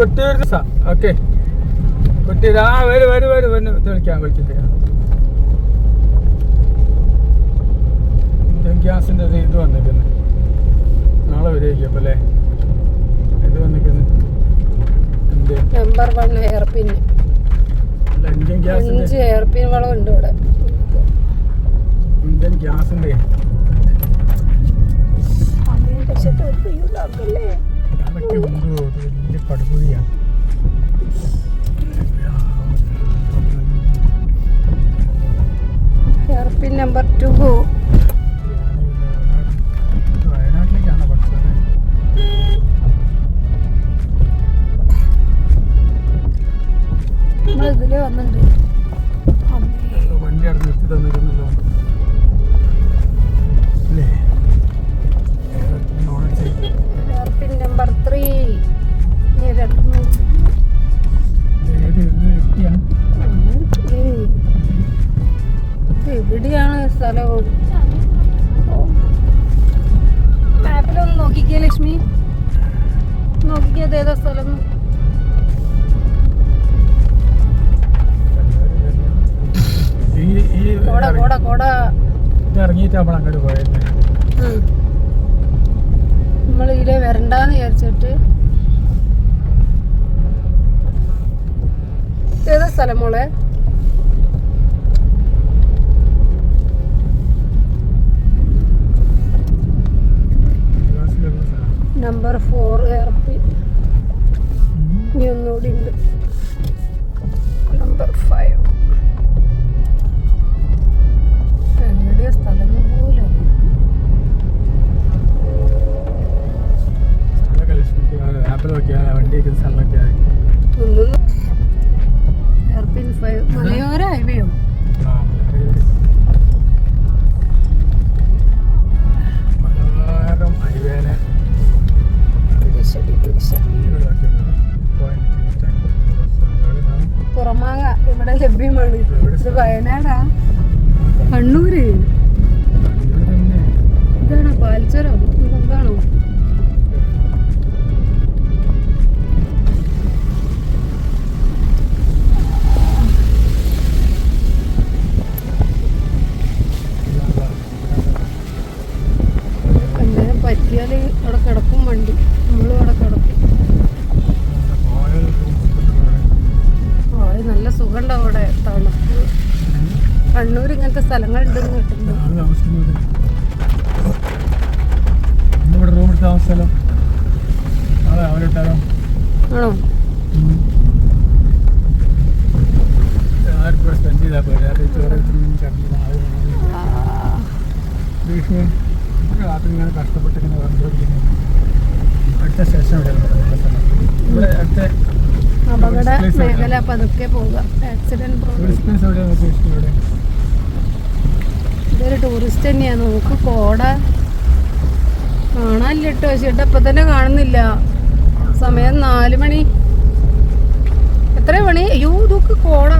Kottiyoor okay. Kottiyoor ആ വരും വരും വരും വരും. വിളിക്കാം ഇന്ത്യൻ ഗ്യാസിന്റെ ഒരു ഇത് വന്നിരിക്കുന്നു? നാളെ വരുമായിരിക്കും അല്ലേ? ഇത് വന്നിരിക്കുന്നു? എന്ത്? Number one hair pin Indian അഞ്ച് ഹെയർ പിൻ വളം ഉണ്ട് ഇവിടെ. ഇന്ത്യൻ ഗ്യാസിന്റെ അതൊക്കെ ഉണ്ട് പടുകുഴിയാണ് ഇറങ്ങിയിട്ട് നമ്മൾ അങ്ങോട്ട് പോയത് നമ്മൾ ഇതിലെ വരണ്ടാന്ന് വിചാരിച്ചിട്ട് ഏതാ സ്ഥലം മോളെ? നമ്പർ ഫോർ എയർപി ഇനി ഒന്നുകൂടി ഉണ്ട്. കണ്ണൂർ ഇങ്ങനത്തെ സ്ഥലങ്ങൾ റൂം എടുത്ത് അവരിട്ടാലോ ആണോ? രാത്രി ഇങ്ങനെ അടുത്ത സ്റ്റേഷൻ ഇവിടെ അടുത്ത അപകട മേഖല പതുക്കെ പോവുക. ആക്സിഡന്റ് ടൂറിസ്റ്റ് തന്നെയാണ് നമുക്ക് കോട കാണാനില്ല കേട്ടോ. ചേട്ടാ ഇപ്പം തന്നെ കാണുന്നില്ല. സമയം നാല് മണി. എത്ര മണി അയ്യോ ഇതൊക്കെ കോട.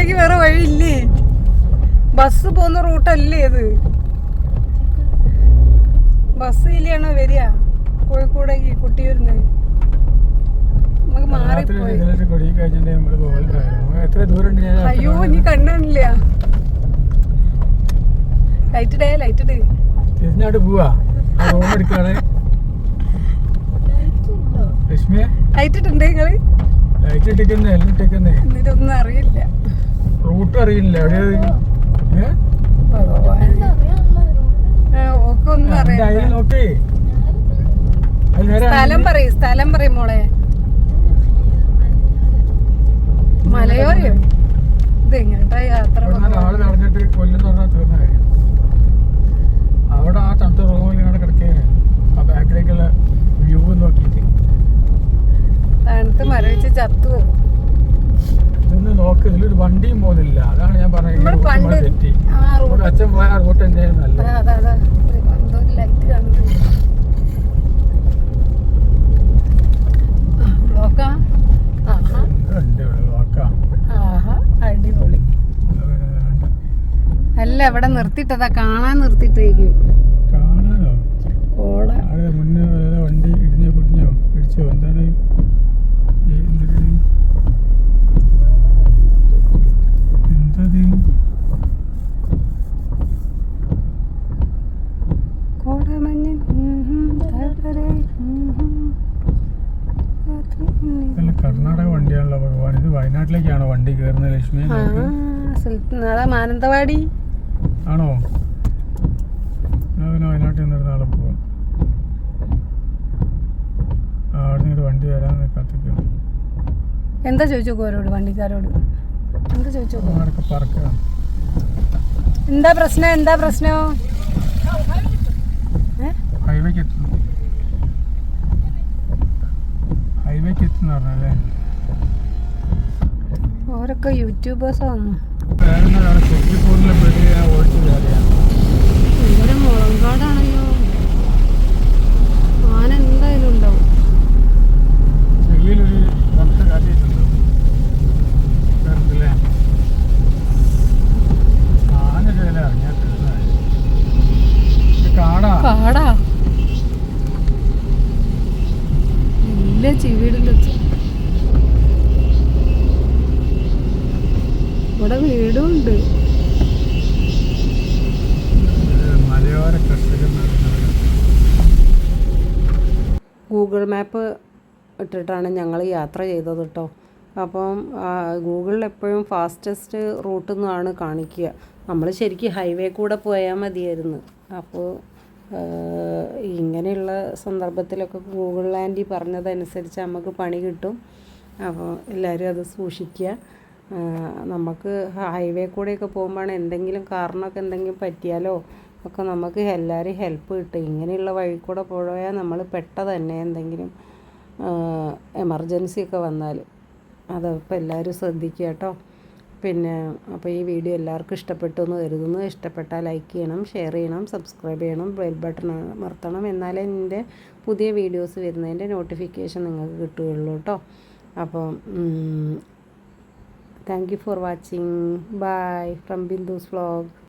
കോഴിക്കോടേക്ക് വേറെ വഴിയില്ലേ? ബസ് പോകുന്ന റൂട്ടല്ലേ ഇത്? ബസ് ഇല്ലാണോ വരിക? കോഴിക്കോടേക്ക് കുട്ടി നമുക്ക് മാറിപ്പോയി. അയ്യോ നീ കണ്ണില്ല. ലൈറ്റ് തിരിഞ്ഞാട്ട് പോവാ. എടുക്കാണ് ലക്ഷ്മിയെ? ലൈറ്റ് ഇട്ടുണ്ട് നിങ്ങൾ? ലൈറ്റ് ഇട്ടിക്കുന്നേ എല്ലാം ഇട്ടിക്കുന്നേ എന്നിട്ടൊന്നും അറിയില്ല. റൂട്ട് അറിയില്ല. സ്ഥലം പറയും സ്ഥലം പറയും മോളെ. മലയോരയോ യാത്ര നടന്നിട്ട് അവിടെ ആ തണുത്ത റൂമിൽ ഇങ്ങനെ കിടക്കുകയാണ് ആ ബാക്കിലേക്കുള്ള വ്യൂ നോക്കിയിട്ട്. തണുത്ത് മരവിച്ച് ചത്തു പോകും. ഇതൊന്ന് നോക്ക് ഇതിലൊരു വണ്ടിയും പോകുന്നില്ല. അതാണ് ഞാൻ പറഞ്ഞത്. തെറ്റി. അച്ഛൻ പോയ ആ റൂട്ട് ആഹാ. അടിപൊളി. അല്ല ഇവിടെ നിർത്തിട്ടതാ കാണാൻ നിർത്തിട്ടേക്കും കാണാനോ? കോട. മുന്നേ വണ്ടി ഇടിഞ്ഞോ കുടിഞ്ഞോ ഇടിച്ചോ? എന്താണ് വയനാട്ടിലേക്കാണോ വണ്ടി കയറുന്നത് ലക്ഷ്മി? അതാ മാനന്തവാടി. ആണോ? പിന്നെ വയനാട്ടിൽ നിന്നൊരു നാളെ പോവാം. അവിടെ നിന്ന് വണ്ടി വരാൻ കാത്തിക്കുക എന്താ ചോദിച്ചു അവരോട് വണ്ടിക്കാരോട്? എന്താ ചോദിച്ചു എന്താ പ്രശ്നം? എന്താ പ്രശ്നം? ഹൈവേക്ക് എത്തുന്നു. ഹൈവേക്ക് എത്തുന്ന പറഞ്ഞല്ലേ ഓരൊക്കെ യൂട്യൂബേഴ്സാണ്. കയറിയാണ് ഇവിടെ മുളങ്കാടാണല്ലോ ആന എന്തായാലും ഉണ്ടാവും കാടാ. ഇല്ല കാട്ടിയിട്ടുണ്ടോ കയറുന്നില്ലേ ആനൊക്കെ വില ഇറങ്ങിയാൽ ഇത് കാടാ കാടാ എല്ലാ ചെവിയിലും ഇവിടെ വീടും ഉണ്ട് ഇത് മലയോര കർഷകർ ഗൂഗിൾ മാപ്പ് ഇട്ടിട്ടാണ് ഞങ്ങൾ യാത്ര ചെയ്തത് കേട്ടോ. അപ്പം ഗൂഗിളിൽ എപ്പോഴും ഫാസ്റ്റസ്റ്റ് റൂട്ട് എന്നാണ് കാണിക്കുക. നമ്മൾ ശരിക്കും ഹൈവേ കൂടെ പോയാൽ മതിയായിരുന്നു. അപ്പോൾ ഇങ്ങനെയുള്ള സന്ദർഭത്തിലൊക്കെ ഗൂഗിൾ ആന്റി പറഞ്ഞതനുസരിച്ച് നമുക്ക് പണി കിട്ടും. അപ്പോൾ എല്ലാവരും അത് സൂക്ഷിക്കുക. നമുക്ക് ഹൈവേ കൂടെയൊക്കെ പോകുമ്പോഴാണ് എന്തെങ്കിലും കാറിനൊക്കെ എന്തെങ്കിലും പറ്റിയാലോ ഒക്കെ നമുക്ക് എല്ലാവരും ഹെൽപ്പ് കിട്ടും. ഇങ്ങനെയുള്ള വഴി കൂടെ പോയാൽ നമ്മൾ പെട്ട തന്നെ എന്തെങ്കിലും എമർജൻസി ഒക്കെ വന്നാൽ അതപ്പോൾ എല്ലാവരും ശ്രദ്ധിക്കുക കേട്ടോ. പിന്നെ അപ്പോൾ ഈ വീഡിയോ എല്ലാവർക്കും ഇഷ്ടപ്പെട്ടു എന്ന് കരുതുന്നു. ഇഷ്ടപ്പെട്ടാൽ ലൈക്ക് ചെയ്യണം ഷെയർ ചെയ്യണം സബ്സ്ക്രൈബ് ചെയ്യണം ബെൽ ബട്ടൺ അമർത്തണം എന്നാലേ എന്റെ പുതിയ വീഡിയോസ് വരുന്നതിന്റെ നോട്ടിഫിക്കേഷൻ നിങ്ങൾക്ക് കിട്ടുകയുള്ളൂ കേട്ടോ. അപ്പോൾ thank you for watching bye from Bindu's vlog